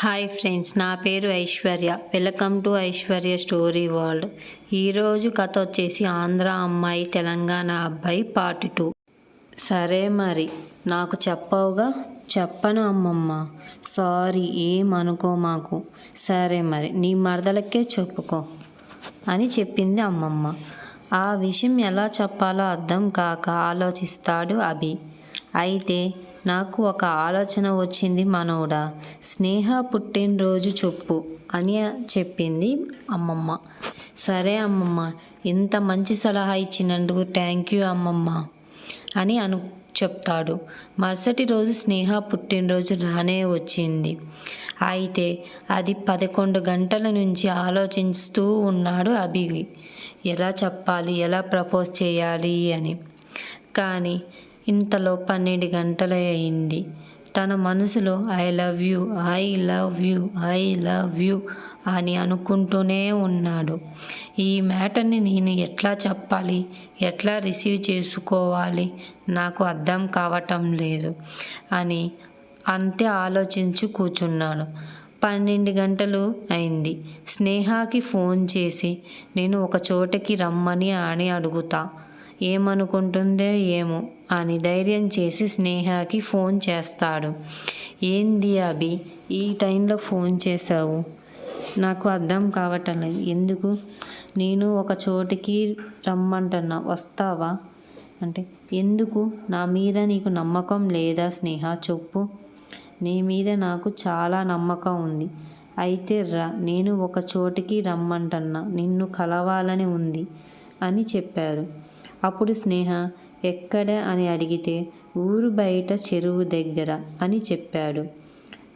Hi friends నా పేరు Aishwarya. Welcome to Aishwarya story world. ఈరోజు కథ వచ్చేసి ఆంధ్ర అమ్మాయి తెలంగాణ అబ్బాయి పార్ట్ టూ. సరే మరి నాకు చెప్పవుగా? చెప్పను అమ్మమ్మ. సారీ ఏమనుకో మాకు. సరే మరి నీ మరదలకే చెప్పుకో అని చెప్పింది అమ్మమ్మ. ఆ విషయం ఎలా చెప్పాలో అర్థం కాక ఆలోచిస్తాడు అభి. అయితే నాకు ఒక ఆలోచన వచ్చింది మనోడా. స్నేహ పుట్టినరోజు చెప్పు అని చెప్పింది అమ్మమ్మ. సరే అమ్మమ్మ ఇంత మంచి సలహా ఇచ్చినందుకు థ్యాంక్ యూ అమ్మమ్మ అని అను చెప్తాడు. మరుసటి రోజు స్నేహ పుట్టినరోజు రానే వచ్చింది. అయితే అది పదకొండు గంటల నుంచి ఆలోచిస్తూ ఉన్నాడు అభి ఎలా చెప్పాలి ఎలా ప్రపోజ్ చేయాలి అని. కానీ ఇంతలో పన్నెండు గంటలు అయింది. తన మనసులో I love you I love you I love you అని అనుకుంటూనే ఉన్నాడు. ఈ మ్యాటర్ని నేను ఎట్లా చెప్పాలి? ఎట్లా రిసీవ్ చేసుకోవాలి? నాకు అర్థం కావటం లేదు అని అంతే ఆలోచించి కూర్చున్నాడు. పన్నెండు గంటలు అయింది. స్నేహాకి ఫోన్ చేసి నేను ఒక చోటకి రమ్మని అని అడుగుతా. ఏమనుకుంటుందో ఏమో అని ధైర్యం చేసి స్నేహకి ఫోన్ చేస్తాడు. ఏంది అభి ఈ టైంలో ఫోన్ చేశావు? నాకు అర్థం కావటం లేదు ఎందుకు? నేను ఒక చోటికి రమ్మంటున్నా. వస్తావా? అంటే ఎందుకు? నా మీద నీకు నమ్మకం లేదా స్నేహ? చెప్పు. నీ మీద నాకు చాలా నమ్మకం ఉంది. అయితే రా నేను ఒక చోటికి రమ్మంటున్నా. నిన్ను కలవాలని ఉంది అని చెప్పారు అప్పుడు స్నేహ ఎక్కడ అని అడిగితే ఊరు బయట చెరువు దగ్గర అని చెప్పాడు.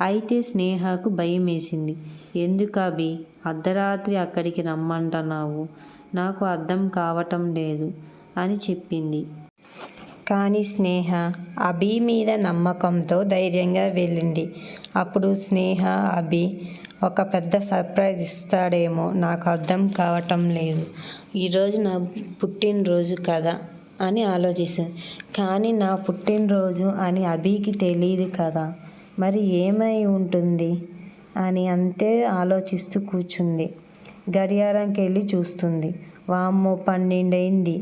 అయితే స్నేహకు భయం వేసింది ఎందుకు అభి? అర్ధరాత్రి అక్కడికి రమ్మంటున్నావు. నాకు అర్థం కావటం లేదు అని చెప్పింది. కానీ స్నేహ అభి మీద నమ్మకంతో ధైర్యంగా వెళ్ళింది. అప్పుడు స్నేహ అభి ఒక పెద్ద సర్ప్రైజ్ ఇస్తాడేమో నాకు అర్థం కావటం లేదు. ఈరోజు నా పుట్టినరోజు కదా అని ఆలోచిస్తుంది. కానీ నా పుట్టినరోజు అని అభికి తెలియదు కదా. మరి ఏమై ఉంటుంది అని అంతే ఆలోచిస్తూ కూర్చుంది. గడియారంకి వెళ్ళి చూస్తుంది. వామ్మో పన్నెండు అయింది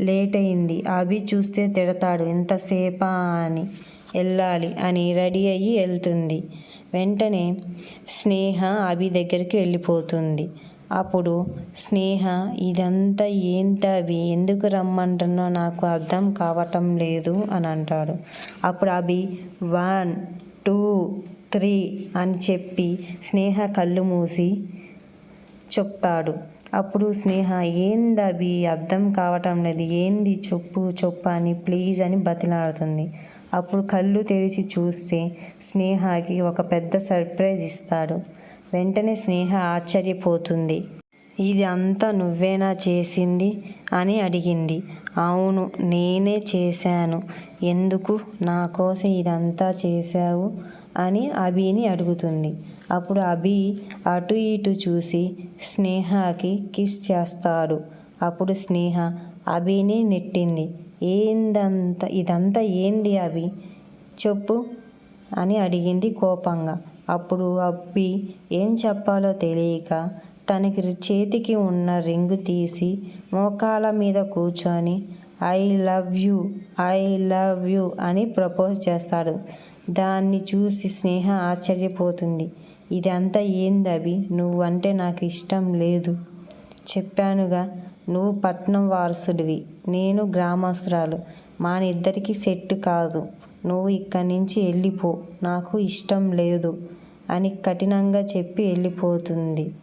లేట్ అయింది అభి చూస్తే తిడతాడు ఎంతసేపా అని వెళ్ళాలి అని రెడీ అయ్యి వెళ్తుంది. వెంటనే స్నేహ అభి దగ్గరికి వెళ్ళిపోతుంది. అప్పుడు స్నేహ ఇదంతా ఏంటి అవి ఎందుకు రమ్మంటున్నా నాకు అర్థం కావటం లేదు అని అంటాడు. అప్పుడు అభి వన్ టూ త్రీ అని చెప్పి స్నేహ కళ్ళు మూసి చెప్తాడు. అప్పుడు స్నేహ ఏంది అభి? అర్థం కావటం లేదు. ఏంది? చెప్పు చెప్పు అని ప్లీజ్ అని బతిలాడుతుంది. అప్పుడు కళ్ళు తెరిచి చూస్తే స్నేహకి ఒక పెద్ద సర్ప్రైజ్ ఇస్తాడు. వెంటనే స్నేహ ఆశ్చర్యపోతుంది. ఇది అంతా నువ్వేనా చేసింది? అని అడిగింది. అవును నేనే చేశాను. ఎందుకు? నా కోసం ఇదంతా చేశావు? అని అభిని అడుగుతుంది. అప్పుడు అభి అటు ఇటు చూసి స్నేహకి కిస్ చేస్తాడు. అప్పుడు స్నేహ అభిని నెట్టింది. ఏందంత ఇదంతా ఏంది అభి చెప్పు అని అడిగింది కోపంగా. అప్పుడు అబ్బి ఏం చెప్పాలో తెలియక తనకి చేతికి ఉన్న రింగు తీసి మోకాల మీద కూర్చొని I love you I love you అని ప్రపోజ్ చేస్తాడు. దాన్ని చూసి స్నేహ ఆశ్చర్యపోతుంది. ఇదంతా ఏంది అభి నువ్వంటే నాకు ఇష్టం లేదు చెప్పానుగా. నువ్వు పట్నం వారసుడివి నేను గ్రామస్తురాలు. మా సెట్ కాదు. నువ్వు ఇక్కడి నుంచి వెళ్ళిపో నాకు ఇష్టం లేదు అని కఠినంగా చెప్పి వెళ్ళిపోతుంది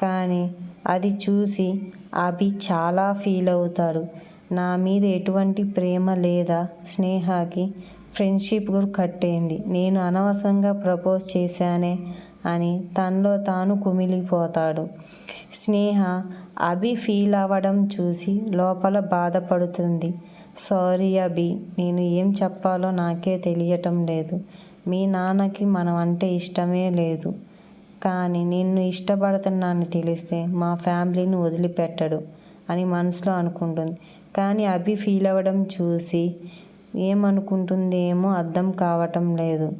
కానీ అది చూసి అభి చాలా ఫీల్ అవుతాడు. నా మీద ఎటువంటి ప్రేమ లేదా స్నేహకి ఫ్రెండ్షిప్ కూడా కట్టేంది. నేను అనవసరంగా ప్రపోజ్ చేశానే అని తనలో తాను కుమిలిపోతాడు. స్నేహ అభి ఫీల్ అవ్వడం చూసి లోపల బాధపడుతుంది. సారీ అభి నేను ఏం చెప్పాలో నాకే తెలియటం లేదు. మీ నాన్నకి మనం అంటే ఇష్టమే లేదు. కానీ నిన్ను ఇష్టపడుతున్నాను తెలిస్తే మా ఫ్యామిలీని వదిలిపెట్టడు అని మనసులో అనుకుంటుంది. కానీ అభి ఫీల్ అవ్వడం చూసి ఏమనుకుంటుందేమో అర్థం కావటం లేదు.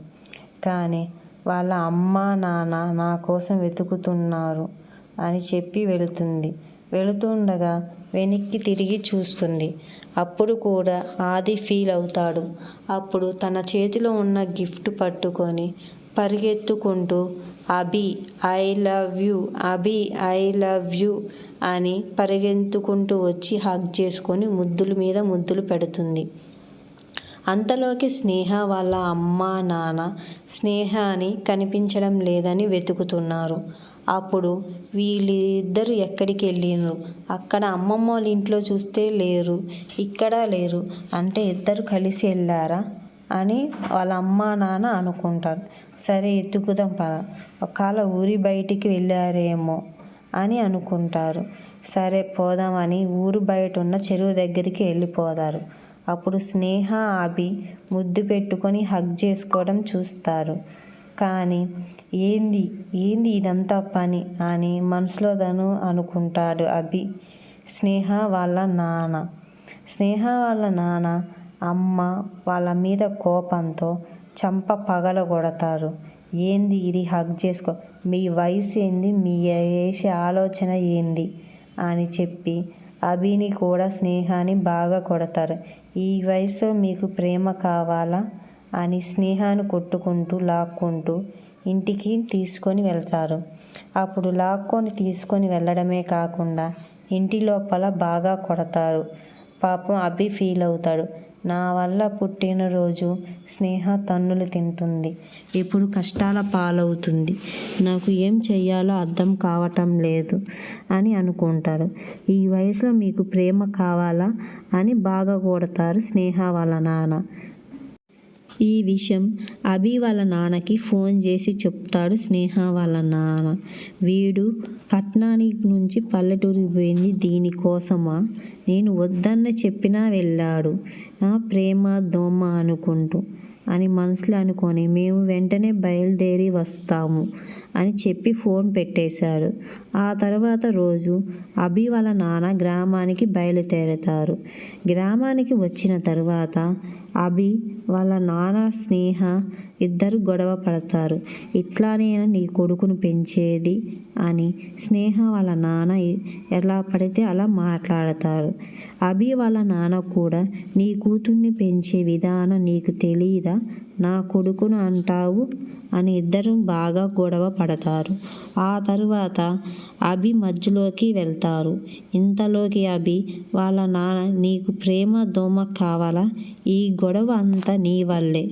కానీ వాళ్ళ అమ్మ నాన్న నా కోసం వెతుకుతున్నారు. అని చెప్పి వెళుతుంది. వెళుతుండగా వెనక్కి తిరిగి చూస్తుంది. అప్పుడు కూడా ఆది ఫీల్ అవుతాడు. అప్పుడు తన చేతిలో ఉన్న గిఫ్ట్ పట్టుకొని పరిగెత్తుకుంటూ Abhi I love you Abhi I love you అని పరిగెత్తుకుంటూ వచ్చి హగ్ చేసుకొని ముద్దుల మీద ముద్దులు పెడుతుంది. అంతలోకి స్నేహ వాళ్ళ అమ్మ నాన్న స్నేహాని కనిపించడం లేదని వెతుకుతున్నారు. అప్పుడు వీళ్ళిద్దరు ఎక్కడికి వెళ్ళిండ్రు? అక్కడ అమ్మమ్మ వాళ్ళ ఇంట్లో చూస్తే లేరు ఇక్కడ లేరు. అంటే ఇద్దరు కలిసి వెళ్ళారా అని వాళ్ళ అమ్మ నాన్న అనుకుంటారు. సరే ఎత్తుకుదాం పద. ఒకవేళ ఊరి బయటికి వెళ్ళారేమో అని అనుకుంటారు. సరే పోదామని ఊరు బయట ఉన్న చెరువు దగ్గరికి వెళ్ళిపోతారు. అప్పుడు స్నేహ అభి ముద్దు పెట్టుకొని హగ్ చేసుకోవడం చూస్తారు. కానీ ఏంది? ఏంది ఇదంతా పని? అని మనసులో తను అనుకుంటాడు అభి. స్నేహ వాళ్ళ నాన్న. స్నేహ వాళ్ళ నాన్న అమ్మ వాళ్ళ మీద కోపంతో చంప పగల కొడతారు. ఏంది ఇది? హగ్ చేసుకో. మీ వయసు ఏంది? మీ వేసే ఆలోచన ఏంది? అని చెప్పి అభిని కూడా స్నేహాన్ని బాగా కొడతారు. ఈ వయసులో మీకు ప్రేమ కావాలా? అని స్నేహాన్ని కొట్టుకుంటూ లాక్కుంటూ ఇంటికి తీసుకొని వెళ్తారు. అప్పుడు లాక్కొని తీసుకొని వెళ్ళడమే కాకుండా ఇంటి లోపల బాగా కొడతారు. పాపం అభి ఫీల్ అవుతాడు. నా వల్ల పుట్టినరోజు స్నేహ తన్నులు తింటుంది. ఇప్పుడు కష్టాల పాలవుతుంది. నాకు ఏం చెయ్యాలో అర్థం కావటం లేదు అని అనుకుంటాడు ఈ వయసులో మీకు ప్రేమ కావాలా అని బాగా కొడతారు స్నేహ వాళ్ళ నాన్న. ఈ విషయం అభి వాళ్ళ నాన్నకి ఫోన్ చేసి చెప్తాడు స్నేహ వాళ్ళ నాన్న. వీడు పట్నానికి నుంచి పల్లెటూరికి పోయింది దీనికోసమా నేను వద్దన్న చెప్పినా వెళ్ళాడు. నా ప్రేమ దోమ అనుకుంటూ. అని మనసులో అనుకొని మేము వెంటనే బయలుదేరి వస్తాము అని చెప్పి ఫోన్ పెట్టేశాడు. ఆ తర్వాత రోజు అభి వాళ్ళ నాన్న గ్రామానికి బయలుదేరుతారు. గ్రామానికి వచ్చిన తర్వాత అభి వాళ్ళ నాన్న స్నేహ ఇద్దరు గొడవ పడతారు. ఇట్లానే నీ కొడుకును పెంచేది? అని స్నేహ వాళ్ళ నాన్న ఎలా పడితే అలా మాట్లాడతారు. అభి వాళ్ళ నాన్న కూడా నీ కూతుర్ని పెంచే విధానం నీకు తెలియదా నా కొడుకును అంటావు? అని ఇద్దరు బాగా గొడవ పడతారు. ఆ తరువాత అభి మధ్యలోకి వెళ్తారు. ఇంతలోకి అభి వాళ్ళ నాన్న నీకు ప్రేమ దోమ కావాలా? ఈ గొడవ అంతా నీ వల్లే.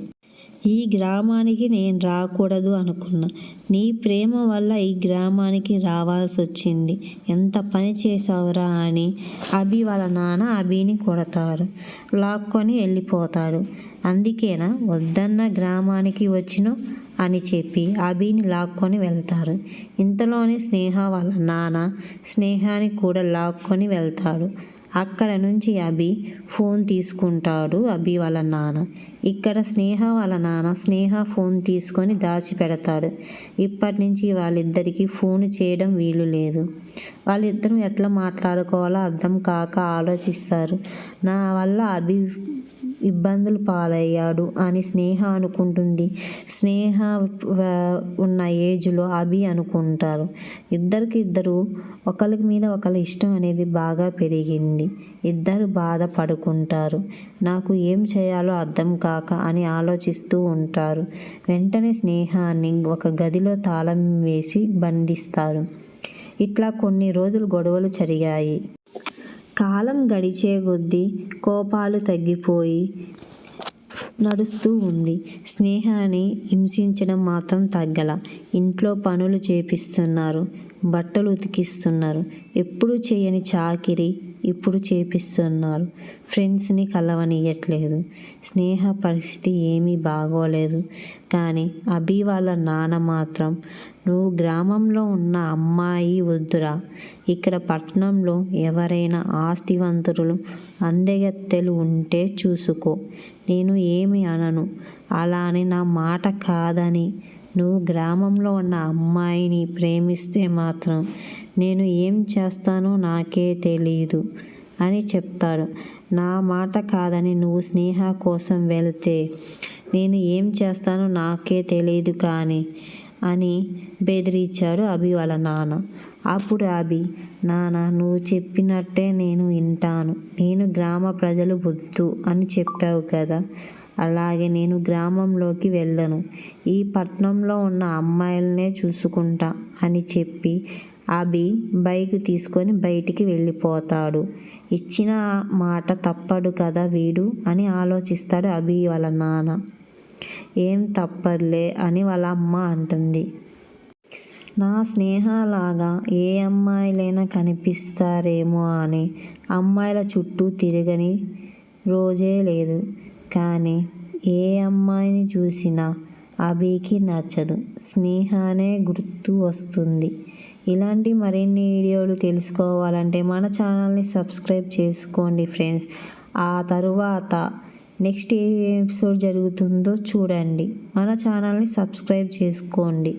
ఈ గ్రామానికి నేను రాకూడదు అనుకున్నా. నీ ప్రేమ వల్ల ఈ గ్రామానికి రావాల్సి వచ్చింది ఎంత పని చేసావురా అని అభి వాళ్ళ నాన్న అభిని కొడతారు. లాక్కొని వెళ్ళిపోతాడు. అందుకేనా వద్దన్న గ్రామానికి వచ్చిన అని చెప్పి అభిని లాక్కొని వెళ్తారు. ఇంతలోనే స్నేహ వాళ్ళ నాన్న స్నేహాన్ని కూడా లాక్కొని వెళ్తాడు. అక్కడ నుంచి అభి ఫోన్ తీసుకుంటాడు అభి వాళ్ళ నాన్న. ఇక్కడ స్నేహ వాళ్ళ నాన్న స్నేహ ఫోన్ తీసుకొని దాచిపెడతాడు. ఇప్పటి నుంచి వాళ్ళిద్దరికీ ఫోన్ చేయడం వీలు లేదు. వాళ్ళిద్దరూ ఎట్లా మాట్లాడుకోవాలో అర్థం కాక ఆలోచిస్తారు. నా వల్ల అభి ఇబ్బందులు పాలయ్యాడు అని స్నేహ అనుకుంటుంది. స్నేహ ఉన్న ఏజ్లో అభి అనుకుంటారు. ఇద్దరికి ఇద్దరు ఒకరి మీద ఒకరి ఇష్టం అనేది బాగా పెరిగింది. ఇద్దరు బాధపడుకుంటారు. నాకు ఏం చేయాలో అర్థం కాక అని ఆలోచిస్తూ ఉంటారు. వెంటనే స్నేహాన్ని ఒక గదిలో తాళం వేసి బంధిస్తారు. ఇట్లా కొన్ని రోజులు గొడవలు జరిగాయి. కాలం గడిచే కొద్దీ కోపాలు తగ్గిపోయి నడుస్తూ ఉంది. స్నేహాన్ని హింసించడం మాత్రం తగ్గల. ఇంట్లో పనులు చేపిస్తున్నారు. బట్టలు ఉతికిస్తున్నారు. ఎప్పుడు చేయని చాకిరి ఇప్పుడు చేపిస్తున్నారు. ఫ్రెండ్స్ని కలవనియట్లేదు. స్నేహ పరిస్థితి ఏమీ బాగోలేదు. కానీ అభి వాళ్ళ నాన్న మాత్రం నువ్వు గ్రామంలో ఉన్న అమ్మాయి వద్దురా. ఇక్కడ పట్టణంలో ఎవరైనా ఆస్తివంతులు అందగత్తెలు ఉంటే చూసుకో. నేను ఏమి అనను. అలా అని నా మాట కాదని నువ్వు గ్రామంలో ఉన్న అమ్మాయిని ప్రేమిస్తే మాత్రం నేను ఏం చేస్తానో నాకే తెలీదు అని చెప్తాడు. నా మాట కాదని నువ్వు స్నేహ కోసం వెళ్తే నేను ఏం చేస్తానో నాకే తెలియదు కానీ అని బెదిరించాడు అభి వాళ్ళ నాన్న. అప్పుడు అభి నాన్న నువ్వు చెప్పినట్టే నేను వింటాను. నేను గ్రామ ప్రజలు వద్దు అని చెప్పావు కదా అలాగే నేను గ్రామంలోకి వెళ్ళను. ఈ పట్నంలో ఉన్న అమ్మాయిలనే చూసుకుంటా అని చెప్పి అభి బైక్ తీసుకొని బయటికి వెళ్ళిపోతాడు. ఇచ్చిన మాట తప్పడు కదా వీడు అని ఆలోచిస్తాడు అభి వాళ్ళ నాన్న. ఏం తప్పర్లే అని వాళ్ళ అమ్మ అంటుంది. నా స్నేహలాగా ఏ అమ్మాయిలైనా కనిపిస్తారేమో అని అమ్మాయిల చుట్టూ తిరగని రోజే లేదు. కానీ ఏ అమ్మాయిని చూసినా అభికి నచ్చదు. స్నేహానే గుర్తు వస్తుంది. ఇలాంటి మరిన్ని వీడియోలు తెలుసుకోవాలంటే మన ఛానల్ని సబ్స్క్రైబ్ చేసుకోండి ఫ్రెండ్స్. ఆ తరువాత నెక్స్ట్ ఏ ఎపిసోడ్ జరుగుతుందో చూడండి. మన ఛానల్ని సబ్స్క్రైబ్ చేసుకోండి.